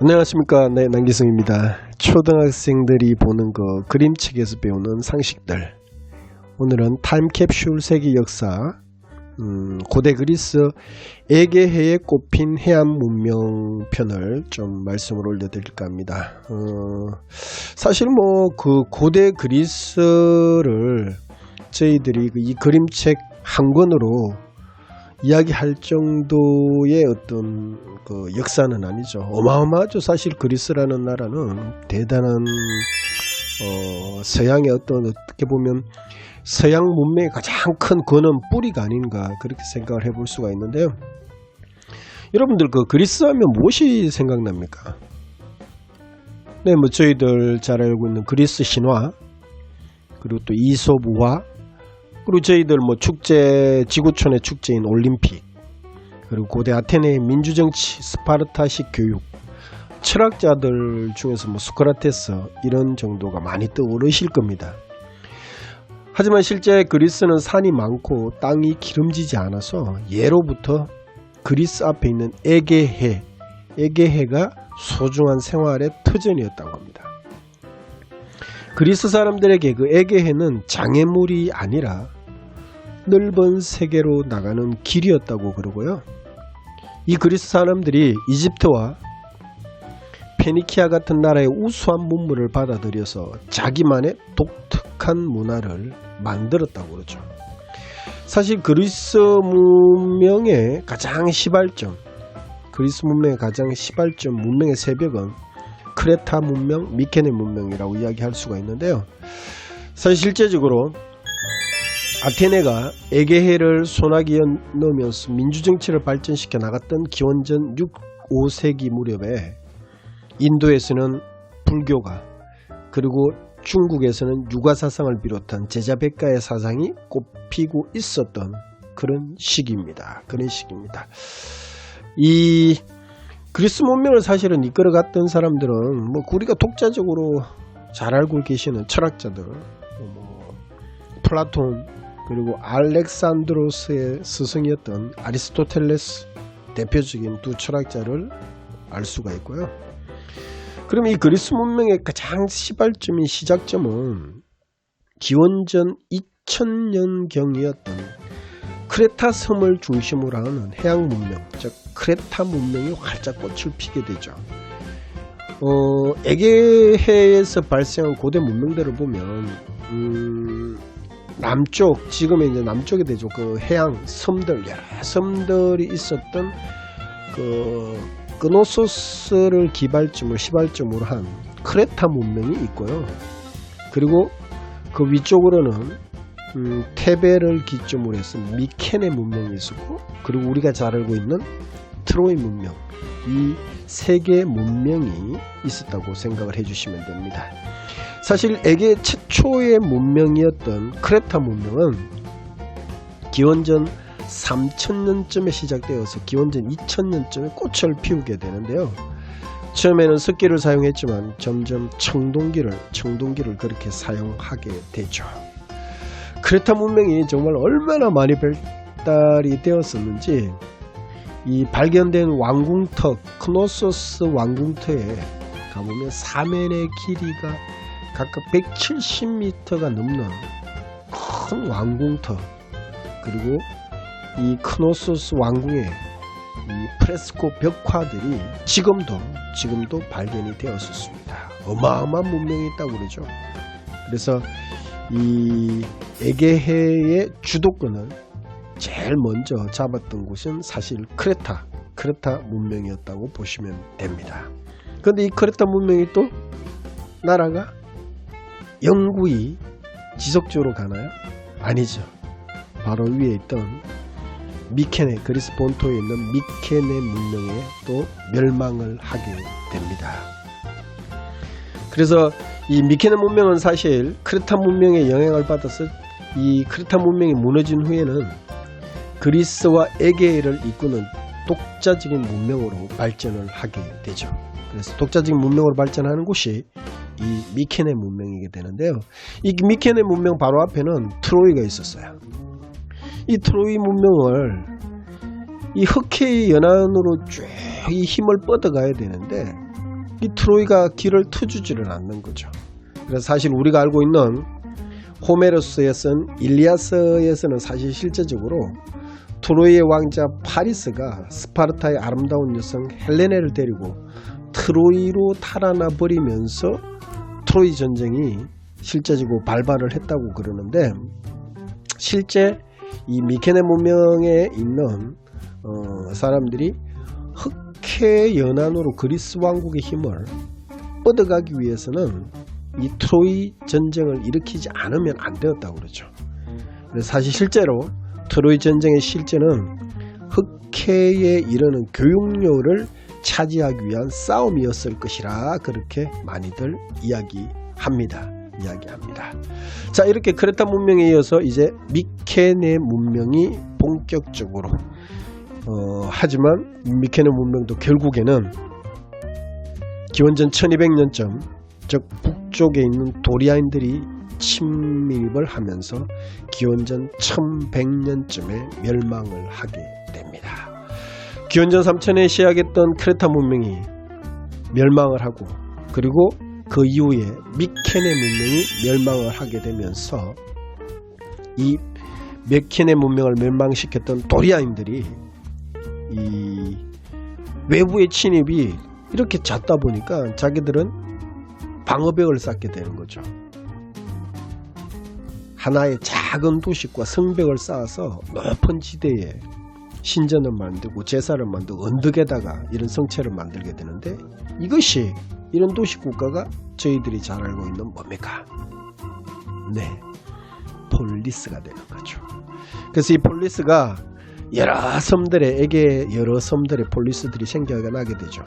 안녕하십니까. 네, 남기승입니다. 초등학생들이 보는 거 그림책에서 배우는 상식들. 오늘은 타임캡슐 세계 역사, 음, 고대 그리스 에게해에 꼽힌 해안 문명 편을 좀 말씀을 올려드릴까 합니다. 어, 사실 뭐 그 고대 그리스를 저희들이 그이 그림책 한 권으로 이야기할 정도의 어떤 그 역사는 아니죠. 어마어마하죠. 사실 그리스라는 나라는 대단한 어, 서양의 어떤 어떻게 보면 서양 문명의 가장 큰 근원 뿌리가 아닌가 그렇게 생각을 해볼 수가 있는데요. 여러분들 그 그리스 하면 무엇이 생각납니까? 네, 뭐 저희들 잘 알고 있는 그리스 신화 그리고 또 이솝 우화 그리고 저희들 뭐 축제 지구촌의 축제인 올림픽 그리고 고대 아테네의 민주정치 스파르타식 교육 철학자들 중에서 뭐 소크라테스 이런 정도가 많이 떠오르실 겁니다. 하지만 실제 그리스는 산이 많고 땅이 기름지지 않아서 예로부터 그리스 앞에 있는 에게해 에게해가 소중한 생활의 터전이었다고 합니다. 그리스 사람들에게 그 에게해는 장애물이 아니라 넓은 세계로 나가는 길이었다고 그러고요. 이 그리스 사람들이 이집트와 페니키아 같은 나라의 우수한 문물을 받아들여서 자기만의 독특한 문화를 만들었다고 그러죠. 사실 그리스 문명의 가장 시발점, 그리스 문명의 가장 시발점, 문명의 새벽은 크레타 문명, 미케네 문명이라고 이야기할 수가 있는데요. 사실 실제적으로 아테네가 에게해를 소나기에 넣으면서 민주정치를 발전시켜 나갔던 기원전 6, 5세기 무렵에 인도에서는 불교가 그리고 중국에서는 유가사상을 비롯한 제자백가의 사상이 꼽히고 있었던 그런 시기입니다. 그런 시기입니다. 이 그리스 문명을 사실은 이끌어갔던 사람들은 뭐 우리가 독자적으로 잘 알고 계시는 철학자들 뭐 플라톤 그리고 알렉산드로스의 스승이었던 아리스토텔레스 대표적인 두 철학자를 알 수가 있고요. 그럼 이 그리스 문명의 가장 시발점인 시작점은 기원전 2000년경이었던 크레타 섬을 중심으로 하는 해양 문명, 즉 크레타 문명이 활짝 꽃을 피게 되죠. 어, 에게해에서 발생한 고대 문명들을 보면 음, 남쪽 지금의 이제 남쪽에 되죠. 그 해양 섬들 여러 섬들이 있었던 그 그노소스를 기발점으로 시발점으로 한 크레타 문명이 있고요. 그리고 그 위쪽으로는 음, 테베를 기점으로 해서 미케네 문명이 있었고 그리고 우리가 잘 알고 있는 트로이 문명 이세 개의 문명이 있었다고 생각을 해주시면 됩니다. 사실 에게 최초의 문명이었던 크레타 문명은 기원전 3000년쯤에 시작되어서 기원전 2000년쯤에 꽃을 피우게 되는데요. 처음에는 습기를 사용했지만 점점 청동기를 청동기를 그렇게 사용하게 되죠. 크레타 문명이 정말 얼마나 많이 발달이 되었었는지 이 발견된 왕궁터 크노소스 왕궁터에 가보면 사면의 길이가 각각 170m가 넘는 큰 왕궁터 그리고 이 크노소스 왕궁의 이 프레스코 벽화들이 지금도 지금도 발견이 되었었습니다. 어마어마한 문명이 있다고 그러죠. 그래서 이 에게해의 주도권을 제일 먼저 잡았던 곳은 사실 크레타, 크레타 문명이었다고 보시면 됩니다. 그런데 이 크레타 문명이 또 나라가 영구히 지속적으로 가나요? 아니죠. 바로 위에 있던 미케네, 그리스 본토에 있는 미케네 문명에 또 멸망을 하게 됩니다. 그래서 이 미케네 문명은 사실 크레타 문명의 영향을 받아서 이 크레타 문명이 무너진 후에는 그리스와 에게를 이끄는 독자적인 문명으로 발전을 하게 되죠. 그래서 독자적인 문명으로 발전하는 곳이 이 미케네 문명이게 되는데요. 이 미케네 문명 바로 앞에는 트로이가 있었어요. 이 트로이 문명을 이 흑해의 연안으로 쭉 이 힘을 뻗어가야 되는데 이 트로이가 길을 트주지를 않는 거죠. 그래서 사실 우리가 알고 있는 호메로스에 쓴 일리아스에서는 사실 실제적으로 트로이의 왕자 파리스가 스파르타의 아름다운 여성 헬레네를 데리고 트로이로 탈환아 버리면서 트로이 전쟁이 실제적으로 발발을 했다고 그러는데 실제 이 미케네 문명에 있는 어, 사람들이 흑해 연안으로 그리스 왕국의 힘을 뻗어가기 위해서는 이 트로이 전쟁을 일으키지 않으면 안 되었다고 그러죠. 사실 실제로 트로이 전쟁의 실제는 흑해에 이르는 교육료를 차지하기 위한 싸움이었을 것이라 그렇게 많이들 이야기합니다. 이야기합니다. 자 이렇게 크레타 문명에 이어서 이제 미케네 문명이 본격적으로 어, 하지만 미케네 문명도 결국에는 기원전 1200년쯤 즉 북쪽에 있는 도리아인들이 침입을 하면서 기원전 1100년쯤에 멸망을 하게 됩니다. 기원전 3000에 시작했던 크레타 문명이 멸망을 하고 그리고 그 이후에 미케네 문명이 멸망을 하게 되면서 이 미케네 문명을 멸망시켰던 도리아인들이 이 외부의 침입이 이렇게 잦다 보니까 자기들은 방어벽을 쌓게 되는 거죠. 하나의 작은 도시과 성벽을 쌓아서 높은 지대에 신전을 만들고 제사를 만들고 언덕에다가 이런 성체를 만들게 되는데 이것이 이런 도시 국가가 저희들이 잘 알고 있는 뭡니까? 네, 폴리스가 되는 거죠. 그래서 이 폴리스가 여러 섬들에게 여러 섬들의 폴리스들이 생겨나게 되죠.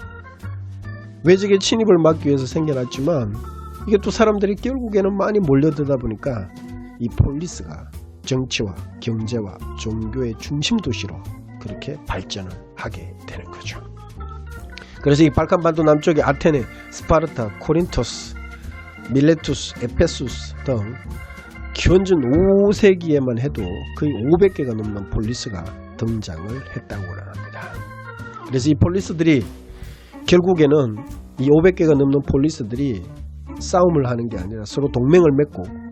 외적의 침입을 막기 위해서 생겨났지만 이게 또 사람들이 결국에는 많이 몰려들다 보니까 이 폴리스가 정치와 경제와 종교의 중심 도시로 그렇게 발전을 하게 되는 거죠. 그래서 이 발칸반도 남쪽의 아테네, 스파르타, 코린토스, 밀레투스, 에페수스 등 기원전 5세기에만 해도 거의 500개가 넘는 폴리스가 등장을 했다고 합니다. 그래서 이 폴리스들이 결국에는 이 500개가 넘는 폴리스들이 싸움을 하는 게 아니라 서로 동맹을 맺고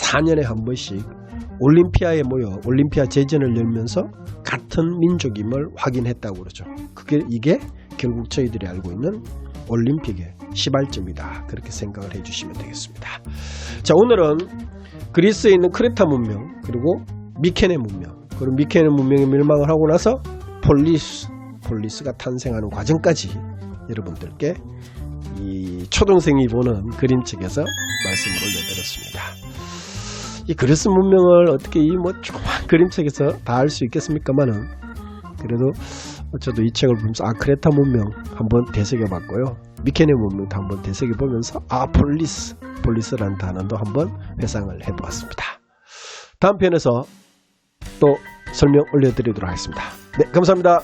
4년에 한 번씩 올림피아에 모여 올림피아 제전을 열면서 같은 민족임을 확인했다고 그러죠. 그게 이게 결국 저희들이 알고 있는 올림픽의 시발점이다. 그렇게 생각을 해주시면 되겠습니다. 자 오늘은 그리스에 있는 크레타 문명 그리고 미케네 문명 그리고 미케네 문명이 멸망을 하고 나서 폴리스 폴리스가 탄생하는 과정까지 여러분들께 이 초등생이 보는 그림책에서 말씀을 올려드렸습니다. 이 그리스 문명을 어떻게 이 뭐 조그만 그림책에서 다 알 수 있겠습니까만은 그래도 저도 이 책을 보면서 아 크레타 문명 한번 되새겨 봤고요. 미케네 문명도 한번 되새겨 보면서 아 폴리스 폴리스라는 단어도 한번 회상을 해 보았습니다. 다음 편에서 또 설명 올려드리도록 하겠습니다. 네 감사합니다.